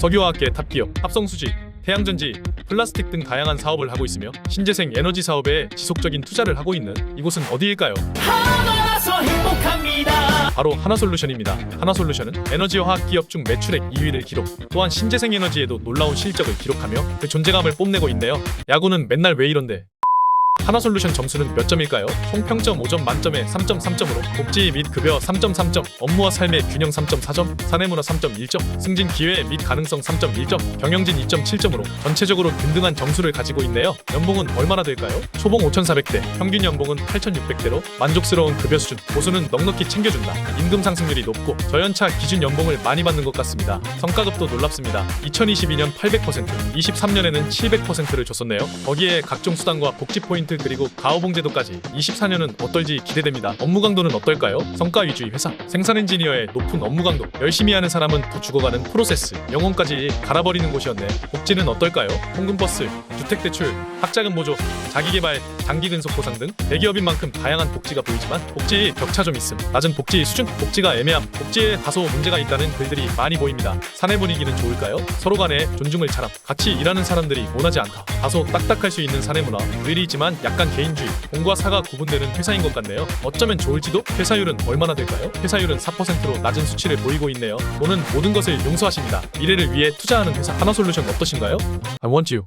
석유화학계 탑기업, 합성수지, 태양전지, 플라스틱 등 다양한 사업을 하고 있으며 신재생 에너지 사업에 지속적인 투자를 하고 있는 이곳은 어디일까요? 하나라서 행복합니다. 바로 하나솔루션입니다. 하나솔루션은 에너지 화학 기업 중 매출액 2위를 기록, 또한 신재생 에너지에도 놀라운 실적을 기록하며 그 존재감을 뽐내고 있네요. 야구는 맨날 왜 이런데? 하나솔루션 점수는 몇 점일까요? 총 평점 5점 만점에 3.3점으로 복지 및 급여 3.3점, 업무와 삶의 균형 3.4점, 사내문화 3.1점, 승진 기회 및 가능성 3.1점, 경영진 2.7점으로 전체적으로 균등한 점수를 가지고 있네요. 연봉은 얼마나 될까요? 초봉 5,400대, 평균 연봉은 8,600대로 만족스러운 급여 수준, 보수는 넉넉히 챙겨준다. 임금 상승률이 높고 저연차 기준 연봉을 많이 받는 것 같습니다. 성과급도 놀랍습니다. 2022년 800%, 23년에는 700%를 줬었네요. 거기에 각종 수당과 복지 포인트 그리고 가오봉 제도까지 24년은 어떨지 기대됩니다. 업무 강도는 어떨까요? 성과 위주의 회사, 생산 엔지니어의 높은 업무 강도, 열심히 하는 사람은 더 죽어가는 프로세스, 영혼까지 갈아버리는 곳이었네. 복지는 어떨까요? 통근버스, 주택대출, 학자금 보조, 자기개발, 장기근속 보상 등 대기업인 만큼 다양한 복지가 보이지만 복지 격차 좀 있음. 낮은 복지 수준, 복지가 애매함, 복지에 다소 문제가 있다는 글들이 많이 보입니다. 사내 분위기는 좋을까요? 서로 간에 존중을 잘함. 같이 일하는 사람들이 원하지 않다. 다소 딱딱할 수 있는 사내 문화, 의리지만 약간 개인주의, 공과 사가 구분되는 회사인 것 같네요. 어쩌면 좋을지도? 회사율은 얼마나 될까요? 회사율은 4%로 낮은 수치를 보이고 있네요. 돈은 모든 것을 용서하십니다. 미래를 위해 투자하는 회사 하나솔루션 어떠 신가요? I want you.